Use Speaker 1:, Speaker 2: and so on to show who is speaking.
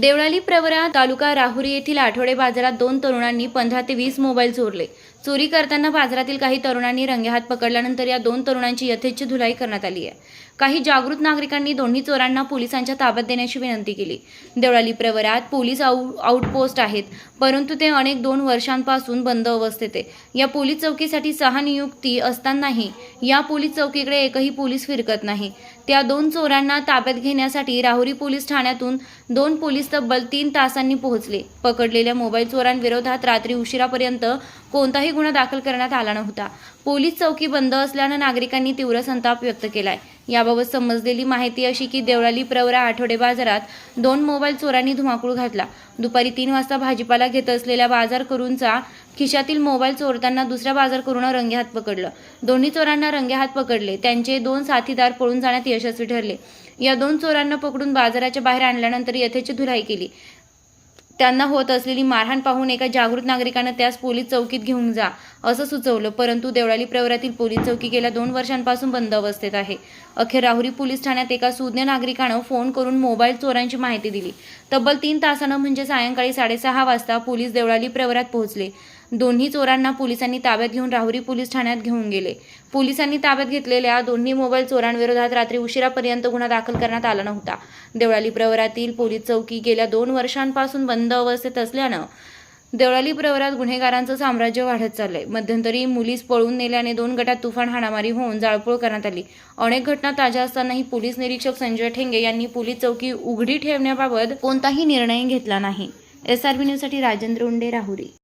Speaker 1: देवळाली प्रवरा तालुका राहुरी येथील आठवडे बाजारात दोन तरुणांनी पंधरा ते वीस मोबाईल चोरले. चोरी करताना बाजारातील काही तरुणांनी रंगेहात पकडल्यानंतर या दोन तरुणांची यथेच्छ धुलाई करण्यात आली आहे. काही जागृत नागरिकांनी दोन्ही चोरांना पोलिसांच्या ताब्यात देण्याची विनंती केली. देवळाली प्रवरात पोलीस आउ आउटपोस्ट आहेत परंतु ते अनेक दोन वर्षांपासून बंद अवस्थेत आहे. या पोलीस चौकीसाठी सहा नियुक्ती असतानाही या पोलीस चौकीकडे एकही पोलीस फिरकत नाही. त्या दोन चोरांना ताब्यात घेण्यासाठी राहुरी पोलीस ठाण्यातून दोन पोलीस तब्बल तीन तासांनी पोहोचले. पकडलेल्या मोबाईल चोरांविरोधात रात्री उशिरापर्यंत कोणताही गुन्हा दाखल करण्यात आला नव्हता. पोलीस चौकी बंद असल्यानं नागरिकांनी तीव्र संताप व्यक्त केलाय. याबाबत समजलेली माहिती अशी की देवळाली प्रवरा आठवडे बाजारात दोन मोबाईल चोरांनी धुमाकूळ घातला. दुपारी तीन वाजता भाजीपाला घेत असलेल्या बाजार करूंचा खिशातील मोबाईल चोरताना दुसऱ्या बाजार करून रंगेहात पकडलं. दोन्ही चोरांना रंगेहात पकडले. त्यांचे दोन साथीदार पळून जाण्यात यशस्वी ठरले. या दोन चोरांना पकडून बाजाराच्या बाहेर आणल्यानंतर यथेची धुलाई केली. त्यांना होत असलेली मारहाण पाहून एका जागृत नागरिकानं त्यास पोलीस चौकीत घेऊन जा असं सुचवलं. परंतु देवळाली प्रवरातील पोलीस चौकी गेल्या दोन वर्षांपासून बंद अवस्थेत आहे. अखेर राहुरी पोलीस ठाण्यात एका सुज्ञ नागरिकानं फोन करून मोबाईल चोरांची माहिती दिली. तब्बल तीन तासानं म्हणजे सायंकाळी साडेसहा वाजता पोलीस देवळाली प्रवरात पोहोचले. दोन्ही चोरांना पोलिसांनी ताब्यात घेऊन राहुरी पोलीस ठाण्यात घेऊन गेले. पोलिसांनी ताब्यात घेतलेल्या दोन्ही मोबाईल चोरांविरोधात रात्री उशिरापर्यंत गुन्हा दाखल करण्यात आला नव्हता. देवळाली प्रवरातील पोलीस चौकी गेल्या दोन वर्षांपासून बंद अवस्थेत असल्यानं देवळाली प्रवरात गुन्हेगारांचं साम्राज्य वाढत चाललंय. मध्यंतरी मुलीस पळून नेल्याने दोन गटात तुफान हाणामारी होऊन जाळपोळ करण्यात आली. अनेक घटना ताज्या असतानाही पोलीस निरीक्षक संजय ठेंगे यांनी पोलीस चौकी उघडी ठेवण्याबाबत कोणताही निर्णय घेतला नाही. एस आर बी न्यूजसाठी राजेंद्र उंडे राहुरी.